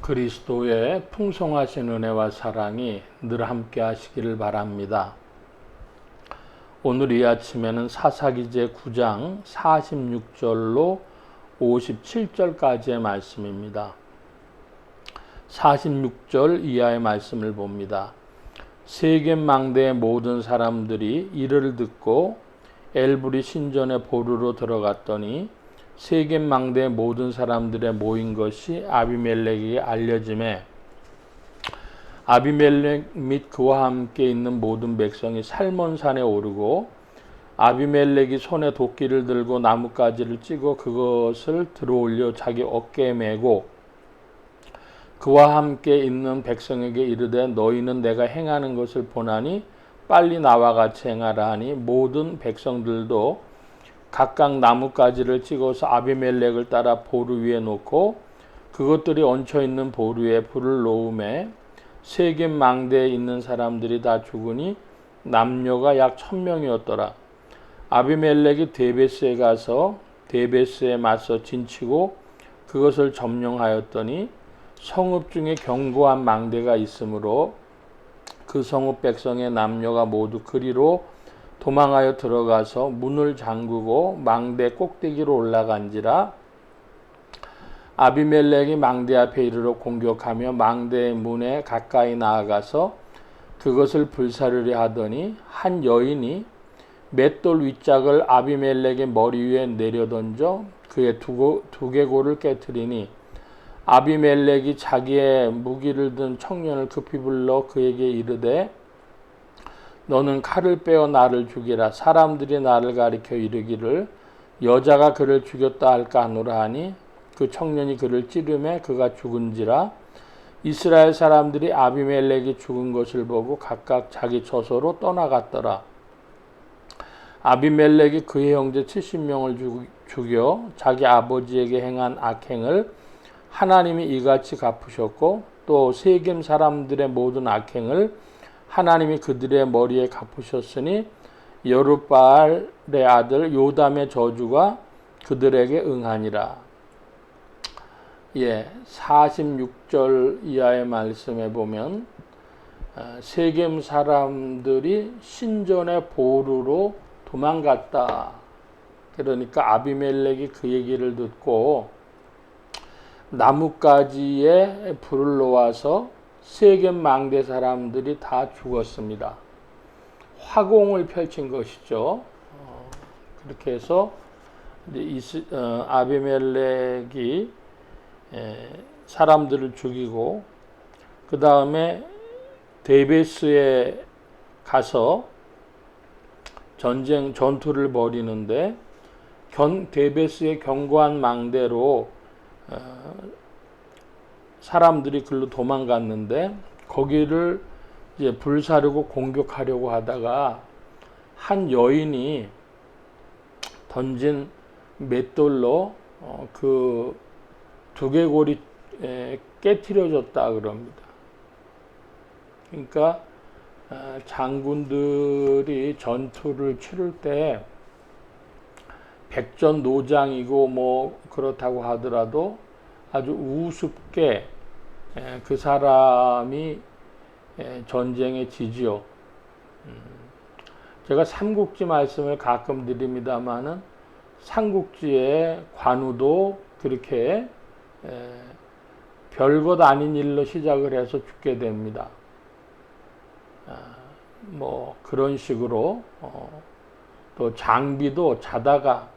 그리스도의 풍성하신 은혜와 사랑이 늘 함께 하시기를 바랍니다. 오늘 이 아침에는 사사기제 9장 46절로 57절까지의 말씀입니다. 46절 이하의 말씀을 봅니다. 세겜 망대의 모든 사람들이 이를 듣고 엘브리 신전의 보루로 들어갔더니 세겜 망대의 모든 사람들의 모인 것이 아비멜렉에게 알려짐에 아비멜렉 및 그와 함께 있는 모든 백성이 살몬산에 오르고 아비멜렉이 손에 도끼를 들고 나뭇가지를 찌고 그것을 들어올려 자기 어깨에 메고 그와 함께 있는 백성에게 이르되 너희는 내가 행하는 것을 보나니 빨리 나와 같이 행하라 하니 모든 백성들도 각각 나뭇가지를 찍어서 아비멜렉을 따라 보루 위에 놓고 그것들이 얹혀 있는 보루 위에 불을 놓음에 세겜 망대에 있는 사람들이 다 죽으니 남녀가 약 천명이었더라. 아비멜렉이 데베스에 가서 데베스에 맞서 진치고 그것을 점령하였더니 성읍 중에 견고한 망대가 있으므로 그 성읍 백성의 남녀가 모두 그리로 도망하여 들어가서 문을 잠그고 망대 꼭대기로 올라간지라 아비멜렉이 망대 앞에 이르러 공격하며 망대의 문에 가까이 나아가서 그것을 불사르려 하더니 한 여인이 맷돌 윗짝을 아비멜렉의 머리 위에 내려던져 그의 두개골을 깨뜨리니 아비멜렉이 자기의 무기를 든 청년을 급히 불러 그에게 이르되 너는 칼을 빼어 나를 죽이라 사람들이 나를 가리켜 이르기를 여자가 그를 죽였다 할까 하노라 하니 그 청년이 그를 찌르매 그가 죽은지라 이스라엘 사람들이 아비멜렉이 죽은 것을 보고 각각 자기 처소로 떠나갔더라. 아비멜렉이 그의 형제 70명을 죽여 자기 아버지에게 행한 악행을 하나님이 이같이 갚으셨고 또 세겜 사람들의 모든 악행을 하나님이 그들의 머리에 갚으셨으니 여룻바알의 아들 요담의 저주가 그들에게 응하니라. 예, 46절 이하의 말씀에 보면 어, 세겜 사람들이 신전의 보루로 도망갔다. 그러니까 아비멜렉이 그 얘기를 듣고 나뭇가지에 불을 놓아서 세겜 망대 사람들이 다 죽었습니다. 화공을 펼친 것이죠. 어, 그렇게 해서 이스, 어, 아비멜렉이 에, 사람들을 죽이고 그 다음에 데베스에 가서 전쟁 전투를 벌이는데 견, 데베스의 견고한 망대로 어, 사람들이 글로 도망갔는데 거기를 이제 불사르고 공격하려고 하다가 한 여인이 던진 맷돌로 어, 그 두개골이 깨트려졌다 그럽니다. 그러니까 어, 장군들이 전투를 치를 때 백전노장이고 뭐 그렇다고 하더라도 아주 우습게 그 사람이 전쟁에 지지요. 음, 제가 삼국지 말씀을 가끔 드립니다만은 삼국지의 관우도 그렇게 별것 아닌 일로 시작을 해서 죽게 됩니다. 아, 뭐 그런 식으로 어, 또 장비도 자다가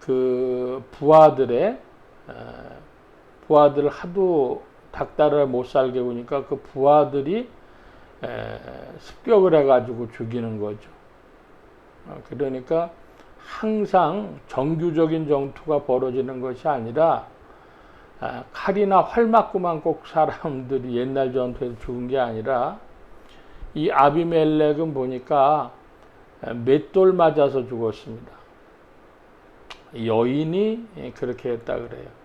그 부하들의 부하들을 하도 닭다를 못 살게 보니까 그 부하들이 습격을 해가지고 죽이는 거죠. 어, 그러니까 항상 정규적인 전투가 벌어지는 것이 아니라 아, 칼이나 활 맞고만 꼭 사람들이 옛날 전투에서 죽은 게 아니라 이 아비멜렉은 보니까 맷돌 맞아서 죽었습니다. 여인이 그렇게 했다 그래요.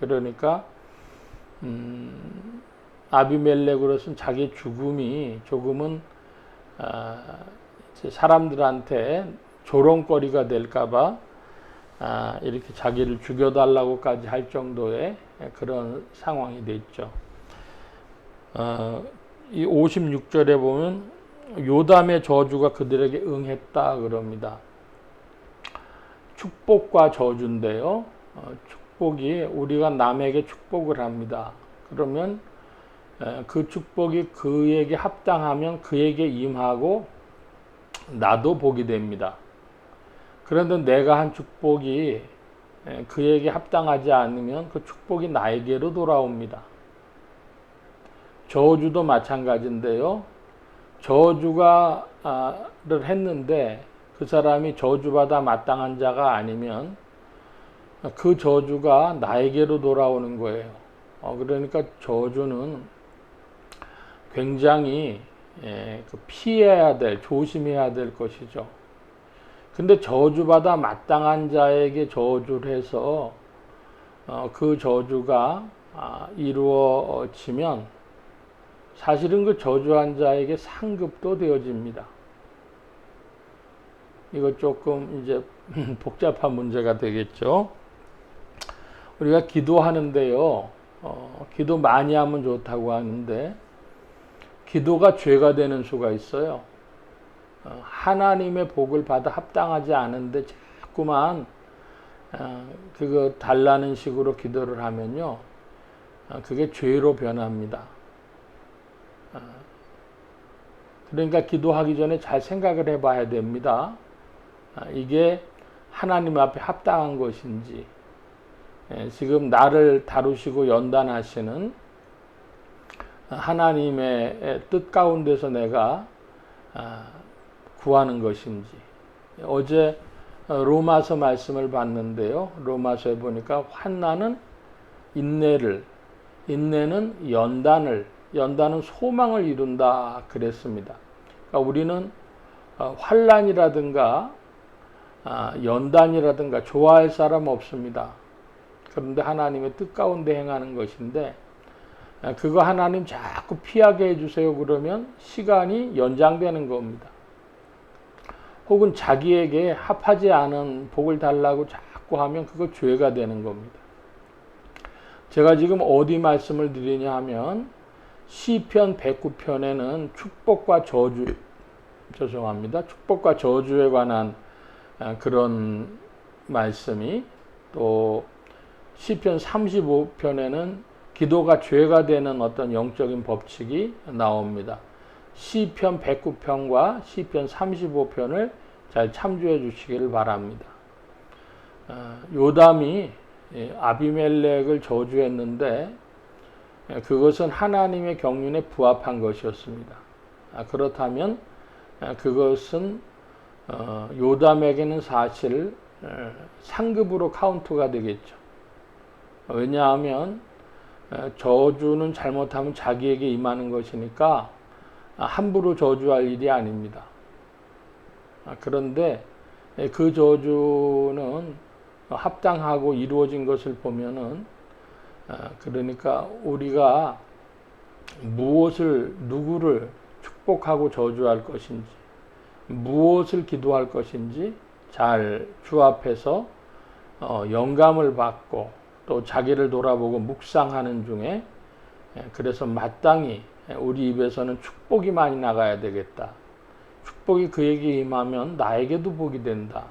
그러니까 음, 아비멜렉으로서는 자기 죽음이 조금은 아, 사람들한테 조롱거리가 될까봐 아, 이렇게 자기를 죽여달라고까지 할 정도의 그런 상황이 됐죠. 어, 이 56절에 보면 요담의 저주가 그들에게 응했다 그럽니다. 축복과 저주인데요. 어, 축 복이 우리가 남에게 축복을 합니다. 그러면 에, 그 축복이 그에게 합당하면 그에게 임하고 나도 복이 됩니다. 그런데 내가 한 축복이 에, 그에게 합당하지 않으면 그 축복이 나에게로 돌아옵니다. 저주도 마찬가지인데요. 저주가를 했는데 그 사람이 저주받아 마땅한 자가 아니면 그 저주가 나에게로 돌아오는 거예요. 어, 그러니까 저주는 굉장히 예, 그 피해야 될, 조심해야 될 것이죠. 근데 저주받아 마땅한 자에게 저주를 해서 어, 그 저주가 아, 이루어지면 사실은 그 저주한 자에게 상급도 되어집니다. 이거 조금 이제 복잡한 문제가 되겠죠. 우리가 기도하는데요. 어, 기도 많이 하면 좋다고 하는데 기도가 죄가 되는 수가 있어요. 어, 하나님의 복을 받아 합당하지 않은데 자꾸만 어, 그거 달라는 식으로 기도를 하면요. 어, 그게 죄로 변합니다. 어, 그러니까 기도하기 전에 잘 생각을 해봐야 됩니다. 어, 이게 하나님 앞에 합당한 것인지, 예, 지금 나를 다루시고 연단하시는 하나님의 뜻 가운데서 내가 아, 구하는 것인지. 어제 로마서 말씀을 봤는데요. 로마서에 보니까 환난은 인내를, 인내는 연단을, 연단은 소망을 이룬다 그랬습니다. 그러니까 우리는 어, 환란이라든가 아, 연단이라든가 좋아할 사람 없습니다. 그런데 하나님의 뜻 가운데 행하는 것인데 아, 그거 하나님 자꾸 피하게 해주세요 그러면 시간이 연장되는 겁니다. 혹은 자기에게 합하지 않은 복을 달라고 자꾸 하면 그거 죄가 되는 겁니다. 제가 지금 어디 말씀을 드리냐 하면 시편 109편에는 축복과 저주 죄송합니다. 축복과 저주에 관한 아, 그런 말씀이 또 시편 35편에는 기도가 죄가 되는 어떤 영적인 법칙이 나옵니다. 시편 109편과 시편 35편을 잘 참조해 주시기를 바랍니다. 아, 요담이 예, 아비멜렉을 저주했는데 예, 그것은 하나님의 경륜에 부합한 것이었습니다. 아, 그렇다면 아, 그것은 어, 요담에게는 사실 상급으로 카운트가 되겠죠. 왜냐하면 저주는 잘못하면 자기에게 임하는 것이니까 함부로 저주할 일이 아닙니다. 그런데 그 저주는 합당하고 이루어진 것을 보면은 그러니까 우리가 무엇을 누구를 축복하고 저주할 것인지 무엇을 기도할 것인지 잘 주합해서 어, 영감을 받고 또 자기를 돌아보고 묵상하는 중에 그래서 마땅히 우리 입에서는 축복이 많이 나가야 되겠다. 축복이 그에게 임하면 나에게도 복이 된다.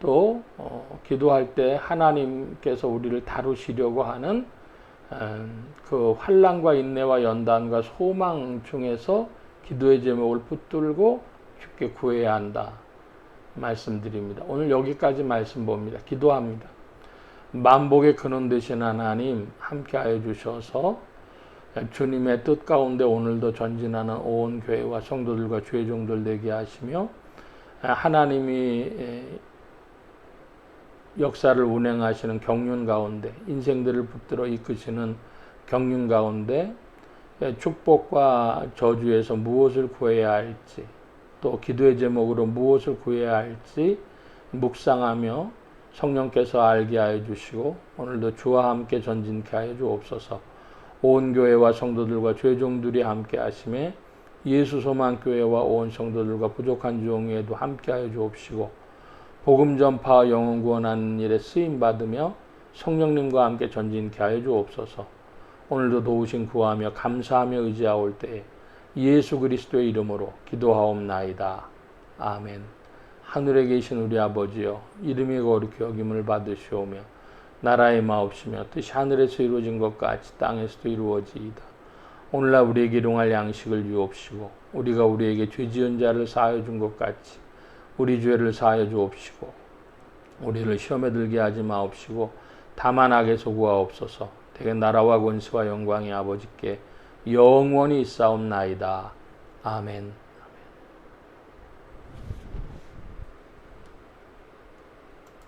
또 어, 기도할 때 하나님께서 우리를 다루시려고 하는 음, 그 환란과 인내와 연단과 소망 중에서 기도의 제목을 붙들고 쉽게 구해야 한다 말씀드립니다. 오늘 여기까지 말씀 봅니다. 기도합니다. 만복의 근원 되신 하나님 함께하여 주셔서 주님의 뜻 가운데 오늘도 전진하는 온 교회와 성도들과 주의 종들 되게 하시며 하나님이 역사를 운행하시는 경륜 가운데 인생들을 붙들어 이끄시는 경륜 가운데 축복과 저주에서 무엇을 구해야 할지 또 기도의 제목으로 무엇을 구해야 할지 묵상하며 성령께서 알게 하여 주시고 오늘도 주와 함께 전진케 하여 주옵소서. 온 교회와 성도들과 죄종들이 함께 하심에 예수 소망 교회와 온 성도들과 부족한 종에도 함께 하여 주옵시고 복음 전파와 영혼 구원하는 일에 쓰임 받으며 성령님과 함께 전진케 하여 주옵소서. 오늘도 도우신 구하며 감사하며 의지하올 때에 예수 그리스도의 이름으로 기도하옵나이다. 아멘. 하늘에 계신 우리 아버지여 이름이 거룩히 여김을 받으시오며 나라의 마옵시며 뜻이 하늘에서 이루어진 것 같이 땅에서도 이루어지이다. 오늘날 우리에게 일용할 양식을 주옵시고 우리가 우리에게 죄 지은 자를 사하여 준 것 같이 우리 죄를 사하여 주옵시고 우리를 시험에 들게 하지 마옵시고 다만 악에서 구하옵소서 대개 나라와 권세와 영광이 아버지께 영원히 있사옵나이다. 아멘.